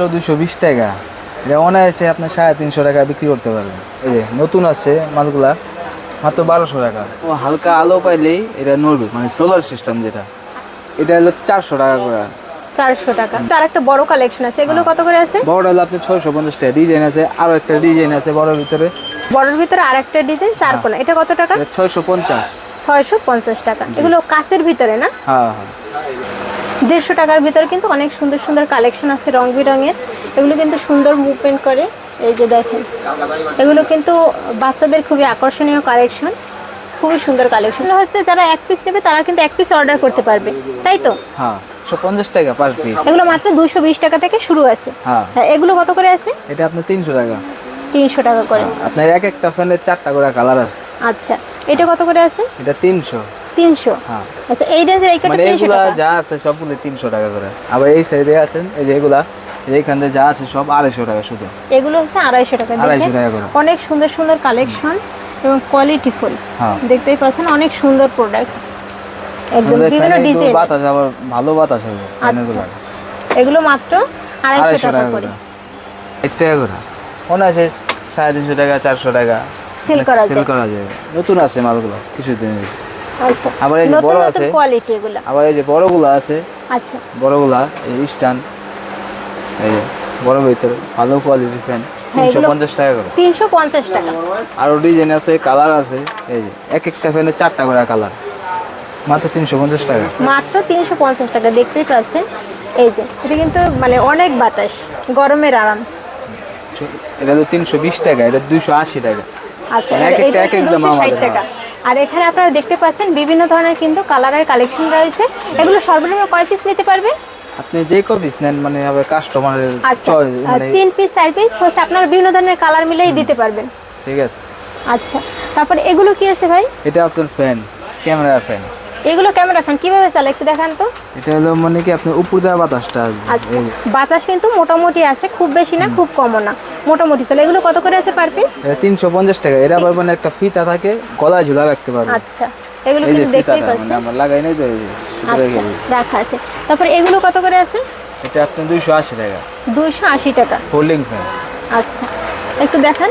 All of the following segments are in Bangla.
দুশো বিশ টাকা। এটা অনায়াসে আপনার সাড়ে তিনশো টাকা বিক্রি করতে পারবেন। এই যে নতুন আছে মালগুলা মাত্র বারোশো টাকা। ও হালকা আলো পাইলেই এটা নড়বে মানে সোলার সিস্টেম যেটা। এটা হলো চারশো টাকা করে। চারশো টাকা। তার একটা বড় কালেকশন আছে। এগুলো কত করে আছে? বড়টা হলো আপনি ছয়শো পঞ্চাশ টাকা। ডিজাইন আছে আরও একটা ডিজাইন আছে বড়োর ভিতরে। বড়র ভিতরে আর একটা ডিজাইন চার কোনা এটা কত টাকা? ছয়শো পঞ্চাশ। ছয়শো পঞ্চাশ টাকা। এগুলো কাছের ভিতরে না? হ্যাঁ হ্যাঁ। দেড়শো টাকার ভিতরে কিন্তু অনেক সুন্দর সুন্দর কালেকশন আছে রং বেরঙের এগুলো কিন্তু সুন্দর মুভমেন্ট করে। এই যে দেখেন এগুলো কিন্তু বাচ্চাদের খুবই আকর্ষণীয় কালেকশন খুবই সুন্দর কালেকশন হচ্ছে যারা এক পিস নেবে তারা কিন্তু এক পিস অর্ডার করতে পারবে। তাই তো? হ্যাঁ টাকা পার পিস এগুলো মাত্র দুশো বিশ টাকা থেকে শুরু আছে। হ্যাঁ। হ্যাঁ এগুলো কত করে আছে? এটা আপনার তিনশো টাকা। তিনশো টাকা করে। আপনার এক একটা ফ্যানের চারটা করে কালার আছে। আচ্ছা এটা কত করে আছে? এটা তিনশো। হ্যাঁ। আচ্ছা এই রেঞ্জের এই কাটা মানে টাকা? যা আছে সবগুলো তিনশো টাকা করে। আবার এই সাইডে আছেন এই যে এগুলা এইখান যা আছে সব আড়াইশো টাকা শুধু। এগুলো হচ্ছে আড়াইশো টাকা। আড়াইশো দেখেন টাকা করে। অনেক সুন্দর সুন্দর কালেকশন এবং কোয়ালিটি ফুল। হ্যাঁ। দেখতেই পাচ্ছেন অনেক সুন্দর প্রোডাক্ট একদম বিভিন্ন ডিজাইন বাতাস আবার ভালো বাতাস হবে আচ্ছা। এগুলো মাত্র আড়াইশো আড়াইশো টাকা টাকা করে। এক টাকা করে। অনায়াসে সাড়ে তিনশো টাকা চারশো টাকা। সেল করা সেল যায়। করা যায়। নতুন আছে মালগুলো কিছুদিন হয়েছে। আচ্ছা। আবার এই যে বড় আছে। কোয়ালিটি এগুলো। আবার এই যে বড়গুলো আছে। আচ্ছা। বড়গুলা এই স্ট্যান্ড এই বড় ভিতরে ভালো কোয়ালিটির ফ্যান হ্যাঁ, তিনশো এগুলো- পঞ্চাশ টাকা করে। তিনশো পঞ্চাশ টাকা। আরও ডিজাইন আছে কালার আছে। এই যে এক একটা ফ্যানে চারটা করে কালার মাত্র তিনশো পঞ্চাশ টাকা। মাত্র তিনশো পঞ্চাশ টাকা দেখতেই পাচ্ছেন? এই যে এটা কিন্তু মানে অনেক বাতাস গরমের আরাম। এটা তিনশো বিশ টাকা এটা দুইশো আশি টাকা। আচ্ছা মানে এক একটা এক হচ্ছে এক দাম আমাদের, টাকা। আর এখানে আপনারা দেখতে পাচ্ছেন বিভিন্ন ধরনের কিন্তু কালারের কালেকশন রয়েছে। এগুলো সর্বনিম্ন কয় পিস নিতে পারবে? আপনি যে কপিস নেন মানে হবে কাস্টমারের আচ্ছা মানে তিন পিস চার পিস হচ্ছে আপনারা বিভিন্ন ধরনের কালার মিলেই দিতে পারবেন। ঠিক আছে। আচ্ছা তারপরে এগুলো কি আছে ভাই? এটা আপনার ফ্যান ক্যামেরা ফ্যান এগুলো ক্যামেরা ফ্যান কীভাবে চালে একটু দেখান তো? এটা হলো মানে কি আপনার উপর দেওয়া বাতাসটা আসবে। আচ্ছা বাতাস কিন্তু মোটামুটি আছে খুব বেশি না খুব কমও না। মোটামুটি চলে এগুলো কত করে আছে পার পিস তিনশো পঞ্চাশ টাকা। এটা আবার মানে একটা ফিতা থাকে গলায় ঝুলা রাখতে পারবে। আচ্ছা এগুলো কিন্তু দেখতেই ফিতাটা মানে পাচ্ছেন আমরা লাগাই নাই তো আচ্ছা রাখা আছে। তারপরে এগুলো কত করে আছে? এটা আপনার দুইশো আশি টাকা। দুইশো আশি টাকা। হোল্ডিং ফ্যান আচ্ছা একটু দেখান।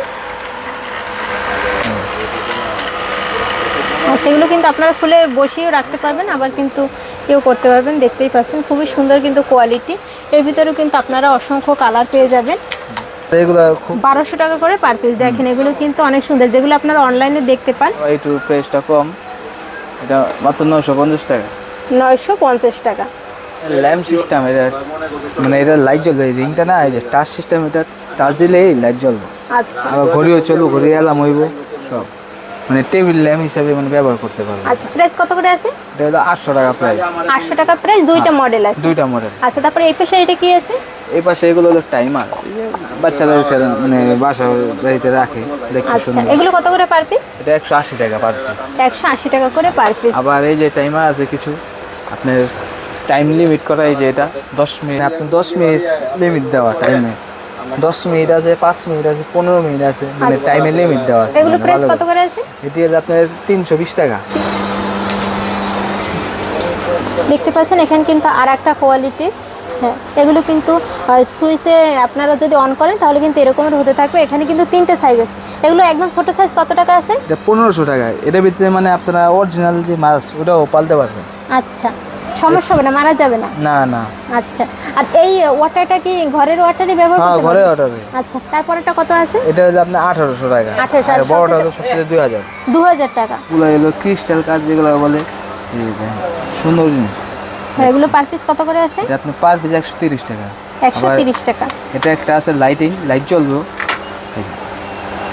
আচ্ছা এগুলো কিন্তু আপনারা খুলে বসিয়েও রাখতে পারবেন আবার কিন্তু কেউ করতে পারবেন দেখতেই পাচ্ছেন। খুবই সুন্দর কিন্তু কোয়ালিটি এর ভিতরেও কিন্তু আপনারা অসংখ্য কালার পেয়ে যাবেন। এগুলো খুব বারোশো টাকা করে পার পিস দেখেন এগুলো কিন্তু অনেক সুন্দর। যেগুলো আপনারা অনলাইনে দেখতে পান। একটু প্রাইসটা কম। এটা মাত্র নশো পঞ্চাশ টাকা। নয়শো পঞ্চাশ টাকা। ল্যাম্প সিস্টেম এটা মানে এটা লাইট জ্বলবে। এই রিংটা না এই যে টাচ সিস্টেম এটা টাচ দিলেই লাইট জ্বলবে। আচ্ছা। আবার ঘড়িও চলবে ঘড়ি অ্যালার্ম হইব সব। মানে টেবিল ল্যাম্প হিসাবে মানে ব্যবহার করতে পারবে। আচ্ছা প্রাইস কত করে আছে? এটা হলো আটশো টাকা প্রাইস আটশো টাকা প্রাইস দুইটা মডেল আছে। দুইটা মডেল আচ্ছা তারপরে এই পেশে এটা কি আছে? এই পাশে এগুলো হলো টাইমার। বাচ্চাদের খেলা- মানে বাসা বাড়িতে রাখে দেখতে আচ্ছা সুন্দর। এগুলো কত করে পার পিস এটা একশো আশি টাকা পার পিস একশো আশি টাকা করে পার পিস আবার এই যে টাইমার আছে কিছু আপনার টাইম লিমিট করা এই যে এটা দশ মিনিট আপনি দশ মিনিট লিমিট দেওয়া টাইমে দশ মিনিট আছে পাঁচ মিনিট আছে পনেরো মিনিট আছে মানে আচ্ছা। টাইমের লিমিট দেওয়া আছে। এগুলো মানে প্রাইস কত করে আছে? এটি হলো আপনার তিনশো বিশ টাকা। দেখতে পাচ্ছেন এখানে কিন্তু আর একটা কোয়ালিটি হ্যাঁ এগুলো কিন্তু সুইচে আপনারা যদি অন করেন তাহলে কিন্তু এরকমের হতে থাকবে। এখানে কিন্তু তিনটে সাইজ আছে এগুলো একদম ছোট সাইজ কত টাকা আছে? এটা পনেরোশো টাকা। এটার ভিতরে মানে আপনারা অরিজিনাল যে মাছ ওটাও পালতে পারবেন। আচ্ছা সমস্যা হবে না মারা যাবে না? না না। আচ্ছা আর এই ওয়াটারটা কি ঘরের ওয়াটারই ব্যবহার হ্যাঁ করতে ঘরে পারবেন? অর্ডার আচ্ছা তারপরেটা কত আছে? এটা হলো আপনার আঠারোশো টাকা। 1800 আর আর বড়টা সবচেয়ে- হলো সবচেয়ে দুই হাজার। দু হাজার টাকা। পুরো এলো ক্রিস্টাল কাজ যেগুলো বলে। এই যে সুন্দর জিনিস। এগুলো পার পিস কত করে আছে? এটা আপনি পার পিস একশো তিরিশ টাকা। একশো আবার তিরিশ টাকা। এটা একটা আছে লাইটিং লাইট জ্বলবে।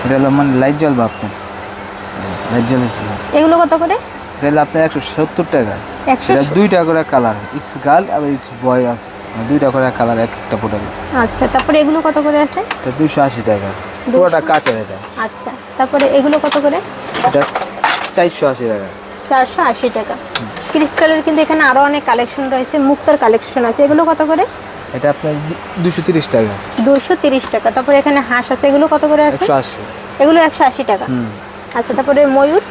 এটা হলো মানে লাইট জ্বলবে আপনার। লাইট জ্বলেছে এগুলো কত করে? এটা হলো আপনার একশো সত্তর টাকা। একশো এটা দুইটা করে কালার ইটস গার্ল আর ইটস বয় আছে। মানে দুইটা করে কালার এক একটা প্রোডাক্ট আচ্ছা তারপরে এগুলো কত করে আছে? এটা দুশো আশি টাকা। পুরোটা কাঁচের এটা। আচ্ছা তারপরে এগুলো কত করে? এটা চারশো আশি টাকা। চারশো আশি টাকা। ক্রিস্টালের কিন্তু এখানে আরও অনেক কালেকশন রয়েছে মুক্তার কালেকশন আছে। এগুলো কত করে? এটা আপনার দুশো তিরিশ টাকা। দুশো তিরিশ টাকা। তারপরে এখানে হাঁস আছে এগুলো কত করে আছে? একশো এগুলো একশো আশি টাকা। আচ্ছা তারপরে ময়ূর?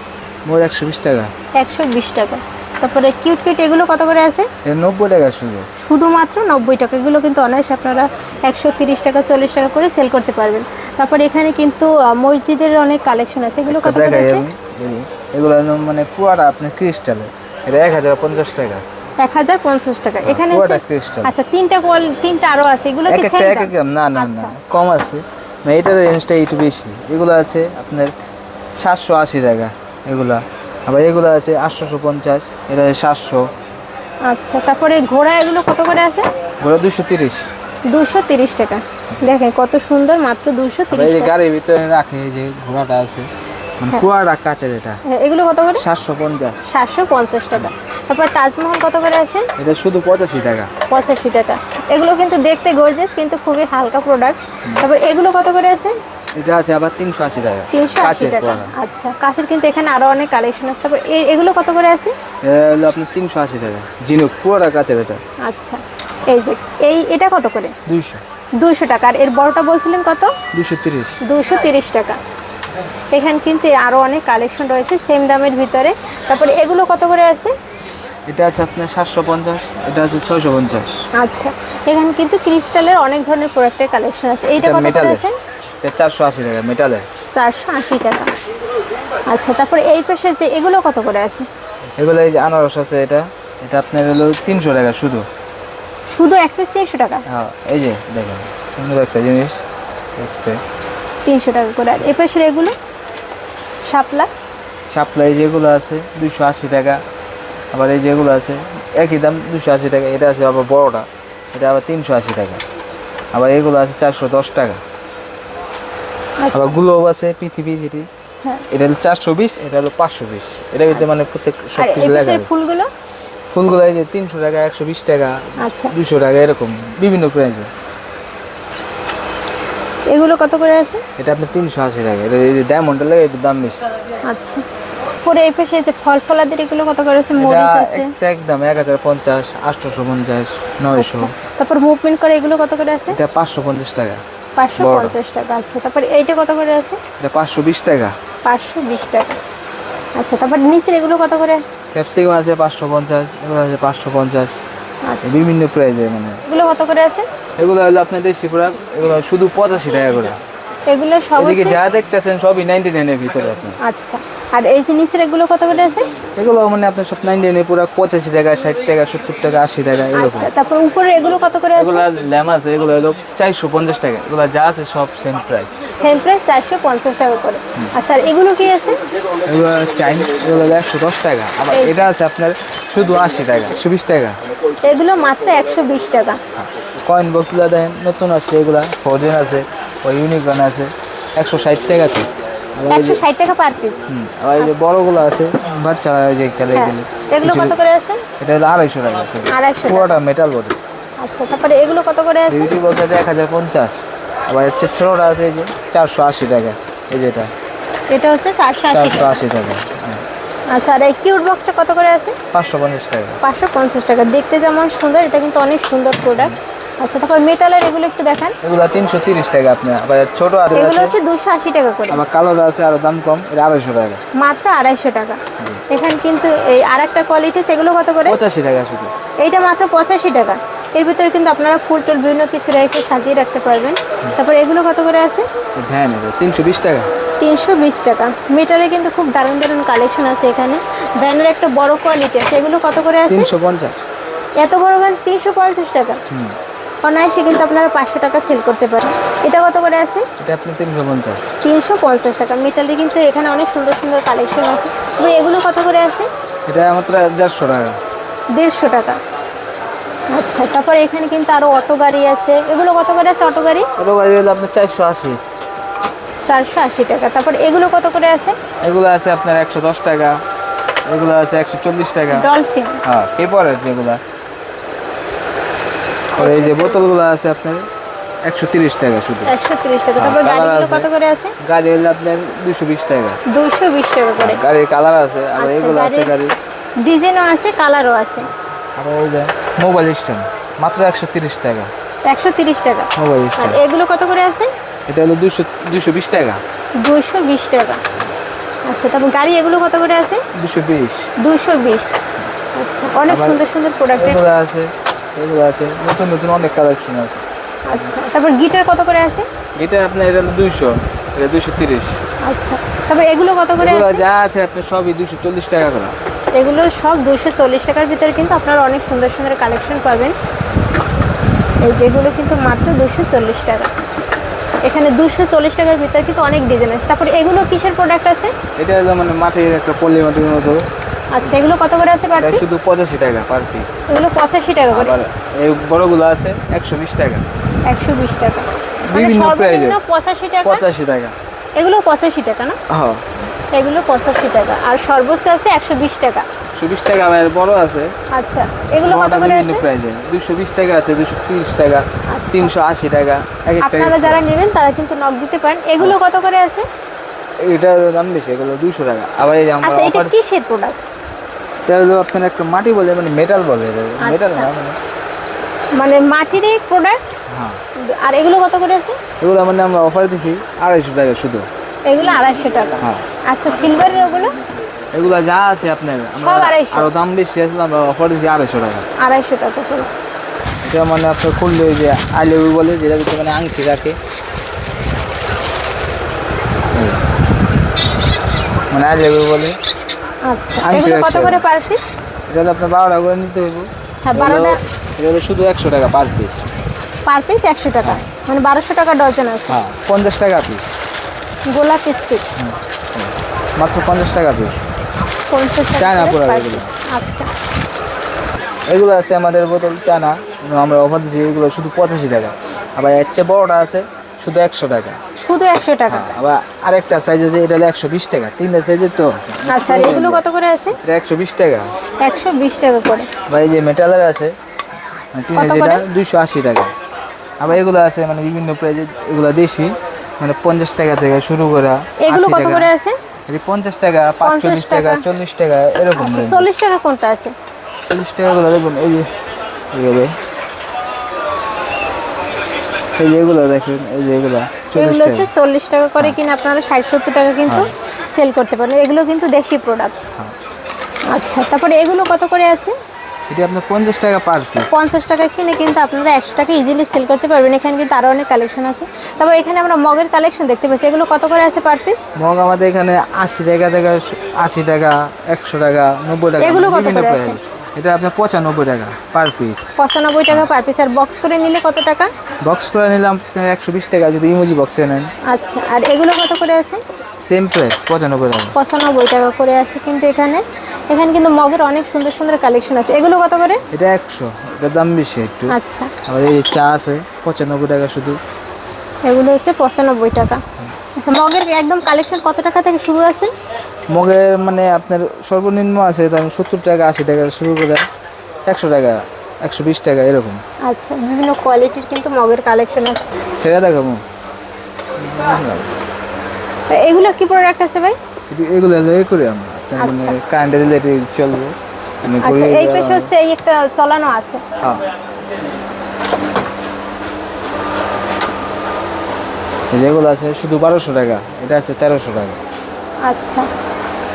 মোর একশো বিশ টাকা। একশো বিশ টাকা। তারপরে কিউট কিউট এগুলো কত করে আছে? নব্বই টাকা শুধু। শুধুমাত্র নব্বই টাকা। এগুলো কিন্তু অনায়াসে আপনারা একশো তিরিশ টাকা চল্লিশ টাকা করে সেল করতে পারবেন। তারপরে এখানে কিন্তু মসজিদের অনেক কালেকশন আছে। এগুলো কত করে আছে? এই এগুলো মানে আপনার ক্রিস্টালের এটা এক হাজার পঞ্চাশ টাকা। এক হাজার পঞ্চাশ টাকা। এখানে পুরোটা আছে- crystal। আচ্ছা তিনটা কোয়াল তিনটা আরও আছে এগুলো এক একটা এক এক না না আচ্ছা। না কম আছে। না এটার রেঞ্জটা একটু বেশি। এগুলো আছে আপনার সাতশো আশি টাকা এগুলা। আবার এগুলো আছে আটশোশো পঞ্চাশ এটা সাতশো। আচ্ছা তারপরে ঘোড়া এগুলো কত করে আছে? ওগুলো দুশো তিরিশ। দুশো তিরিশ টাকা। দেখেন কত সুন্দর মাত্র দুশো তিরিশ গাড়ির ভিতরে রাখে যে ঘোড়াটা আছে। কুয়াটা কাচের এটা এগুলো কত করে? সাতশো পঞ্চাশ। সাতশো পঞ্চাশ টাকা। তারপর তাজমহল কত করে আছে? এটা শুধু পঁচাশি টাকা। পঁচাশি টাকা। এগুলো কিন্তু দেখতে গর্জেস কিন্তু খুবই হালকা প্রোডাক্ট তারপর এগুলো কত করে আছে? এটা আছে আবার তিনশো আশি টাকা। তিনশো আশি টাকা। আচ্ছা কাছের কিন্তু এখানে আরও অনেক কালেকশন আছে। তারপর এগুলো কত করে আছে? আপনার তিনশো আশি টাকা। জিনুক পুরোটা কাচের এটা। আচ্ছা এই যে এই এটা কত করে? দুইশো। দুশো টাকা। আর এর বড়টা বলছিলেন কত? দুশো তিরিশ। দুশো তিরিশ টাকা। এখানে কিন্তু আরও অনেক কালেকশন রয়েছে সেম দামের ভিতরে। তারপরে এগুলো কত করে আছে? এটা আছে আপনার সাতশো পঞ্চাশ এটা আছে ছয়শো পঞ্চাশ। আচ্ছা এখানে কিন্তু ক্রিস্টালের অনেক ধরনের প্রোডাক্টের কালেকশন আছে। এইটা কত করে আছে? চারশো আশি টাকা মেটালের চারশো আশি টাকা। আচ্ছা তারপরে এই পাশে যে এগুলো কত করে আছে? এগুলো এই যে আনারস আছে এটা এটা আপনার হলো তিনশো টাকা শুধু। শুধু এক পিস তিনশো টাকা? হ্যাঁ এই যে দেখেন সুন্দর একটা জিনিস দেখতে। তিনশো টাকা করে। আর এই পাশের এগুলো? শাপলা? সাপ্লাই যেগুলো আছে দুশো আশি টাকা। আবার এই যেগুলো আছে একই দাম দুশো আশি টাকা। এটা আছে আবার বড়টা এটা আবার তিনশো আশি টাকা। আবার এগুলো আছে চারশো দশ টাকা। আচ্ছা। আবার গ্লোব আছে পৃথিবী যেটি। হ্যাঁ। এটা হলো চারশো বিশ এটা হলো পাঁচশো বিশ। এটা ভিতরে মানে প্রত্যেক সব এই কিছু লেখা ফুলগুলো? ফুলগুলো এই যে তিনশো টাকা একশো বিশ টাকা আচ্ছা। দুশো টাকা এরকম বিভিন্ন প্রাইসে এগুলো কত করে আছে? এটা আপনার তিনশো আশি টাকা। এটা এই যে ডায়মন্ডটা লাগে একটু দাম বেশি। আচ্ছা। পরে এই পাশে যে ফল ফলাদের এগুলো কত করে আছে? এটা মরিচ আছে? একটা একদম এক হাজার পঞ্চাশ আটশোশো পঞ্চাশ নয়শো। আচ্ছা। তারপর মুভমেন্ট করে এগুলো কত করে আছে? এটা পাঁচশো পঞ্চাশ টাকা। পাঁচশো। পঞ্চাশ টাকা। আচ্ছা। তারপর এইটা কত করে আছে? এটা পাঁচশো বিশ টাকা। পাঁচশো বিশ টাকা। আচ্ছা। তারপর নিচের এগুলো কত করে আছে? ক্যাপসিকাম আছে পাঁচশো পঞ্চাশ এগুলো আছে পাঁচশো পঞ্চাশ। বিভিন্ন প্রাইজে মানে। এগুলো কত করে আছে? এগুলো হলো আপনার দেশি প্রোডাক্ট এগুলো শুধু পঁচাশি টাকা করে। এগুলো সব এদিকে যা দেখতেছেন সবই নাইনটি নাইনের ভিতরে আপনি আচ্ছা। আর এই যে নিচের এগুলো কত করে আছে? এগুলো মানে আপনার সব নাইনটি নাইনে পুরো পঁচাশি টাকা ষাট টাকা সত্তর টাকা আশি টাকা এরকম। আচ্ছা তারপর উপরে এগুলো কত করে আছে? এগুলো ল্যাম আছে এগুলো হলো চারশো পঞ্চাশ টাকা। এগুলো যা আছে সব সেম প্রাইস সেম প্রাইস চারশো পঞ্চাশ টাকা করে। আচ্ছা এগুলো কি আছে? এগুলো চাইন এগুলো হলো একশো দশ টাকা। আবার এটা আছে আপনার শুধু আশি টাকা একশো বিশ টাকা। এগুলো মাত্র একশো বিশ টাকা। কয়েন বক্সগুলো দেন নতুন আছে এগুলা ফোজেন আছে ওই ইউনিকর্ন আছে একশো ষাট টাকা এই একশো ষাট টাকা পার পিস হুম, আবার এই যে বড়গুলো আছে বাচ্চারা ওই যে খেলে হ্যাঁ গেলে এগুলো কত করে আছে? এটা হলো আড়াইশো টাকা। আড়াইশো পুরোটা মেটাল বডি আচ্ছা তারপরে এগুলো কত করে আছে? বিউটি বক্স আছে এক হাজার পঞ্চাশ। আবার হচ্ছে ছোটোটা আছে এই যে চারশো আশি টাকা এই যেটা এটা। হচ্ছে চারশো আশি চারশো টাকা আশি টাকা হ্যাঁ, আচ্ছা আর এই কিউট বক্সটা কত করে আছে? পাঁচশো পঞ্চাশ টাকা। পাঁচশো পঞ্চাশ টাকা। দেখতে যেমন সুন্দর এটা কিন্তু অনেক সুন্দর প্রোডাক্ট আচ্ছা তারপর মেটালের এগুলো একটু দেখান। এগুলো তিনশো তিরিশ টাকা আপনি আবার ছোটো আর এগুলো হচ্ছে দুশো আশি টাকা করে। আবার কালোটা আছে আরও দাম কম এটা আড়াইশো টাকা। মাত্র আড়াইশো টাকা। এখানে কিন্তু এই আর একটা কোয়ালিটি সেগুলো কত করে? পঁচাশি টাকা শুধু। এইটা মাত্র পঁচাশি টাকা। এর ভিতরে কিন্তু আপনারা ফুল টুল বিভিন্ন কিছু রেখে সাজিয়ে রাখতে পারবেন। তারপর এগুলো কত করে আছে? ভ্যান তিনশো বিশ টাকা। তিনশো বিশ টাকা। মেটালে কিন্তু খুব দারুণ দারুণ কালেকশন আছে এখানে। ভ্যানের একটা বড় কোয়ালিটি আছে। এগুলো কত করে আছে? তিনশো পঞ্চাশ। এত বড় ভ্যান তিনশো পঞ্চাশ টাকা। অনায়াসে কিন্তু আপনারা পাঁচশো টাকা সেল করতে পারেন। এটা কত করে আছে? এটা আপনি তিনশো পঞ্চাশ। তিনশো পঞ্চাশ টাকা। মেটালে কিন্তু এখানে অনেক সুন্দর সুন্দর কালেকশন আছে। এগুলো কত করে আছে? এটা মাত্র দেড়শো টাকা। দেড়শো টাকা। আচ্ছা তারপর এখানে কিন্তু আরও অটো গাড়ি আছে। এগুলো কত করে আছে অটো গাড়ি? ওটা গাড়ি হলো আপনার চারশো আশি। চারশো আশি টাকা। তারপর এগুলো কত করে আছে? এগুলো আছে আপনার একশো দশ টাকা। এগুলো আছে একশো চল্লিশ টাকা। ডলফিন হ্যাঁ পেপারের যেগুলা আর এই যে বোতলগুলো আছে আপনার একশো তিরিশ টাকা শুধু। একশো তিরিশ টাকা। তারপর হ্যাঁ, গাড়িগুলো কত করে আছে? গাড়ি হলে আপনার দুশো বিশ টাকা। দুশো বিশ টাকা করে। গাড়ির কালার আছে। আবার আচ্ছা, এগুলো আছে গাড়ির- গাড়ি ডিজাইনও আছে কালারও আছে। আবার এই যে মোবাইল স্ট্যান্ড মাত্র একশো তিরিশ টাকা। একশো তিরিশ টাকা। মোবাইল আর স্ট্যান্ড। এগুলো কত করে আছে? এটা হলো দুশো দুশো বিশ টাকা। দুশো বিশ টাকা। আচ্ছা তারপর গাড়ি এগুলো কত করে আছে? দুশো বিশ। দুশো বিশ। আচ্ছা অনেক সুন্দর সুন্দর প্রোডাক্টের এগুলো আছে এগুলো আছে। নতুন নতুন অনেক কালেকশন আছে। আচ্ছা তারপর গিটার কত করে আছে? এটা আপনার এটা দুইশো এটা দুইশো তিরিশ। আচ্ছা তারপর এগুলো কত করে আছে? যা আছে আপনি সবই দুশো চল্লিশ টাকা করে। এগুলো সব দুশো চল্লিশ টাকার ভিতরে কিন্তু আপনারা অনেক সুন্দর সুন্দর কালেকশন পাবেন। এই যেগুলো কিন্তু মাত্র দুশো চল্লিশ টাকা। এখানে দুশো চল্লিশ টাকার ভিতরে কিন্তু অনেক ডিজাইন আছে। তারপর এগুলো কিসের প্রোডাক্ট আছে? এটা হলো মানে মাটির একটা পলি মাটির মতো। আচ্ছা এগুলো কত করে আছে পার পিস শুধু পঁচাশি টাকা পার পিস এগুলো পঁচাশি টাকা করে। এই বড়গুলো আছে একশো বিশ টাকা। একশো বিশ টাকা। মানে বিভিন্ন price-এর। পঁচাশি টাকা? পঁচাশি টাকা। এগুলো পঁচাশি টাকা না? হ্যাঁ। এগুলো পঁচাশি টাকা। আর সর্বোচ্চ আছে একশো বিশ টাকা। একশো বিশ টাকা আমার বড় আছে। আচ্ছা এগুলো কত করে আছে? প্রাইসে টাকা আছে দুশো তিরিশ টাকা তিনশো আশি টাকা এক আপনারা যারা নেবেন তারা কিন্তু নক দিতে পারেন। এগুলো কত করে আছে? এটা দাম বেশি এগুলো টাকা। আবার এই যে আচ্ছা এটা কিসের প্রোডাক্ট এটা হলো আপনার একটা মাটি বলে মানে মেটাল বলে মেটাল আচ্ছা। না মানে মানে মাটিরই প্রোডাক্ট হ্যাঁ। আর এগুলো কত করে আছে? এগুলো মানে আমরা অফার দিছি আড়াইশো টাকা শুধু। এগুলো আড়াইশো টাকা। হ্যাঁ। আচ্ছা সিলভারের ওগুলো? এগুলো যা আছে আপনার? আরও দাম বেশি আছে আমরা অফার দিছি আড়াইশো টাকা। আড়াইশো টাকা করে। এটা মানে আপনার খুললে ওই যে আইলেবু বলে যেটা ভিতরে মানে আংটি রাখে। মানে আইলেবু বলে। আচ্ছা এগুলো কত করে পার পিস এটা তো আপনার বারোটা করে নিতে হইব। হ্যাঁ, বারোটা। এটা হলো শুধু একশো টাকা পার পিস পার পিস একশো টাকা। মানে বারোশো টাকা ডজন আছে। হ্যাঁ পঞ্চাশ টাকা পিস গোলাপ স্টিক। মাত্র পঞ্চাশ টাকা পিস পঞ্চাশ চায়না piece। আচ্ছা। এগুলো আছে আমাদের বোতল চানা আমরা অফার দিচ্ছি এগুলো শুধু পঁচাশি টাকা। আবার এর চেয়ে বড়টা আছে শুধু একশো টাকা। শুধু একশো টাকা। আবার আরেকটা সাইজ আছে এটা হলো একশো বিশ টাকা। তিনটা সাইজের তো। আচ্ছা এগুলো কত করে আছে? এটা একশো বিশ টাকা। একশো বিশ টাকা করে। বা এই যে মেটালের আছে টিনে যেটা করে? দুইশো আশি টাকা। আবার এগুলো আছে মানে বিভিন্ন প্রাইজে এগুলো দেশি মানে পঞ্চাশ টাকা থেকে শুরু করে এগুলো কত। করে আছে? এটি পঞ্চাশ টাকা পাঁচচল্লিশ টাকা টাকা। চল্লিশ টাকা এরকম আচ্ছা range। চল্লিশ টাকা কোনটা আছে? 40 টাকা গুলো দেখুন এই যে এই এগুলো দেখুন এই যে এগুলো এগুলো হচ্ছে টাকা চল্লিশ টাকা করে কিনে আপনারা ষাট সত্তর টাকা কিন্তু সেল করতে পারেন এগুলো কিন্তু দেশি প্রোডাক্ট হ্যাঁ। আচ্ছা তারপরে এগুলো কত করে আছে? এটি আপনার পঞ্চাশ টাকা পার পিস পঞ্চাশ টাকা কিনে কিন্তু আপনারা একশো টাকা ইজিলি সেল করতে পারবেন। এখানে কিন্তু আরও অনেক কালেকশন আছে। তারপর এখানে আমরা মগের কালেকশন দেখতে পাচ্ছি। এগুলো কত করে আছে পার পিস মগ আমাদের এখানে আশি টাকা থেকে আশি টাকা একশো টাকা নব্বই টাকা এগুলো কত করে আছে? এটা আপনার পঁচানব্বই টাকা পার পিস পঁচানব্বই টাকা পার পিস আর বক্স করে নিলে কত টাকা? বক্স করে নিলাম একশো বিশ টাকা যদি ইমোজি বক্সে নেন। আচ্ছা আর এগুলো কত করে আছে? সেম প্রাইস পঁচানব্বই টাকা। পঁচানব্বই টাকা করে আছে কিন্তু এখানে। এখানে কিন্তু মগের অনেক সুন্দর সুন্দর কালেকশন আছে। এগুলো কত করে? এটা একশো এটা দাম বেশি একটু। আচ্ছা। আবার এই চা আছে পঁচানব্বই টাকা শুধু। এগুলো হচ্ছে পঁচানব্বই টাকা। আচ্ছা মগের একদম কালেকশন কত টাকা থেকে শুরু আছে? মগের মানে আপনার সর্বনিম্ন আছে ধরেন সত্তর টাকা আশি টাকা শুরু করে একশো টাকা একশো বিশ টাকা এরকম। আচ্ছা বিভিন্ন কোয়ালিটির কিন্তু মগের কালেকশন আছে। ছেড়ে দেখাবো এগুলো কি প্রোডাক্ট আছে ভাই? এগুলো করি আমরা মানে আচ্ছা। কারেন্টে দিলে এটি চলবো মানে আচ্ছা এই পাশে হচ্ছে এই একটা চলানো আছে। হ্যাঁ। যেগুলো আছে শুধু বারোশো টাকা এটা আছে তেরোশো টাকা। আচ্ছা।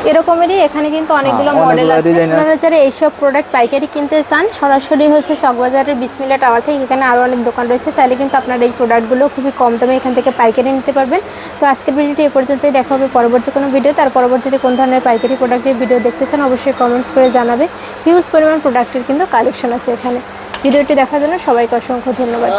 এরকমেরই এখানে কিন্তু অনেকগুলো হ্যাঁ, মডেল আছে। আপনারা যারা এইসব প্রোডাক্ট পাইকারি কিনতে চান সরাসরি হচ্ছে চকবাজারের বিসমিল্লা টাওয়ার থেকে এখানে আরও অনেক দোকান রয়েছে। চাইলে কিন্তু আপনারা এই প্রোডাক্টগুলো খুবই কম দামে এখান থেকে পাইকারি নিতে পারবেন। তো আজকের ভিডিওটি এ পর্যন্তই। দেখা হবে পরবর্তী কোনো ভিডিও তার পরবর্তীতে কোন ধরনের পাইকারি প্রোডাক্টের ভিডিও দেখতে চান অবশ্যই কমেন্টস করে জানাবে। হিউজ পরিমাণ প্রোডাক্টের কিন্তু কালেকশন আছে এখানে। ভিডিওটি দেখার জন্য সবাইকে অসংখ্য ধন্যবাদ।